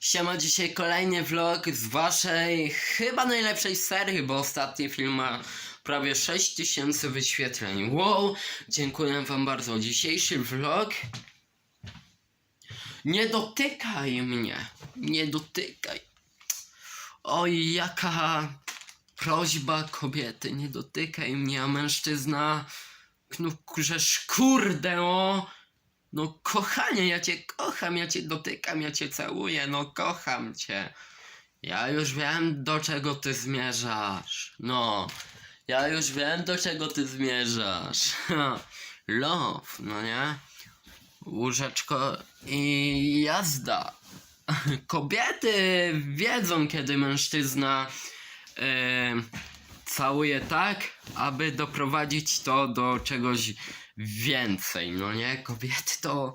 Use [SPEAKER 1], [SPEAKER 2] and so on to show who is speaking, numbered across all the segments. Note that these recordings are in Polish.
[SPEAKER 1] Siema, dzisiaj kolejny vlog z waszej chyba najlepszej serii, bo ostatni film ma prawie 6000 wyświetleń. Wow, dziękuję wam bardzo. Dzisiejszy vlog... Nie dotykaj mnie, nie dotykaj. Oj, jaka prośba kobiety, nie dotykaj mnie, a mężczyzna... No żeż kurde, o... No kochanie, ja cię kocham, ja cię dotykam, ja cię całuję, no kocham cię. Ja już wiem, do czego ty zmierzasz. No, ja już wiem, do czego ty zmierzasz. Love, no nie? Łóżeczko i jazda. Kobiety wiedzą, kiedy mężczyzna em, całuje tak, aby doprowadzić to do czegoś więcej, no nie? Kobiety to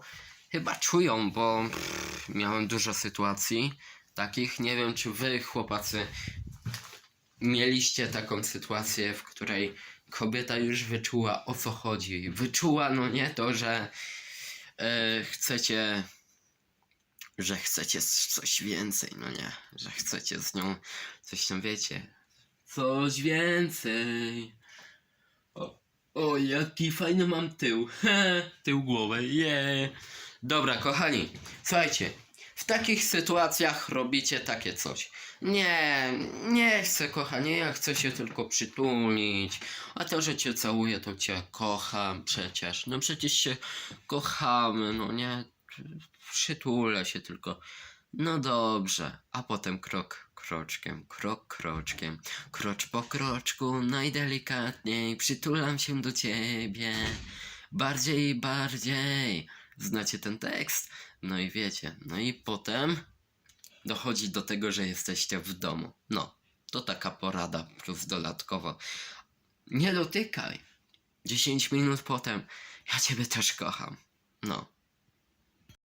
[SPEAKER 1] chyba czują, bo pff, miałem dużo sytuacji takich. Nie wiem, czy wy, chłopacy, mieliście taką sytuację, w której kobieta już wyczuła o co chodzi. Wyczuła, no nie to, że e, chcecie, że chcecie coś więcej, no nie? Że chcecie z nią coś tam, wiecie, coś więcej. O, o, jaki fajny mam tył. tył głowy, je. Dobra, kochani, słuchajcie. W takich sytuacjach robicie takie coś. Nie, nie chcę, kochanie, ja chcę się tylko przytulić. A to, że cię całuję, to cię kocham przecież. No przecież się kochamy, no nie? Przytulę się tylko. No dobrze, a potem krok kroczkiem, krok kroczkiem, krocz po kroczku, najdelikatniej przytulam się do ciebie, bardziej i bardziej. Znacie ten tekst? No i wiecie, no i potem dochodzi do tego, że jesteście w domu. No, to taka porada plus dodatkowo. Nie dotykaj. 10 minut potem, ja ciebie też kocham. No,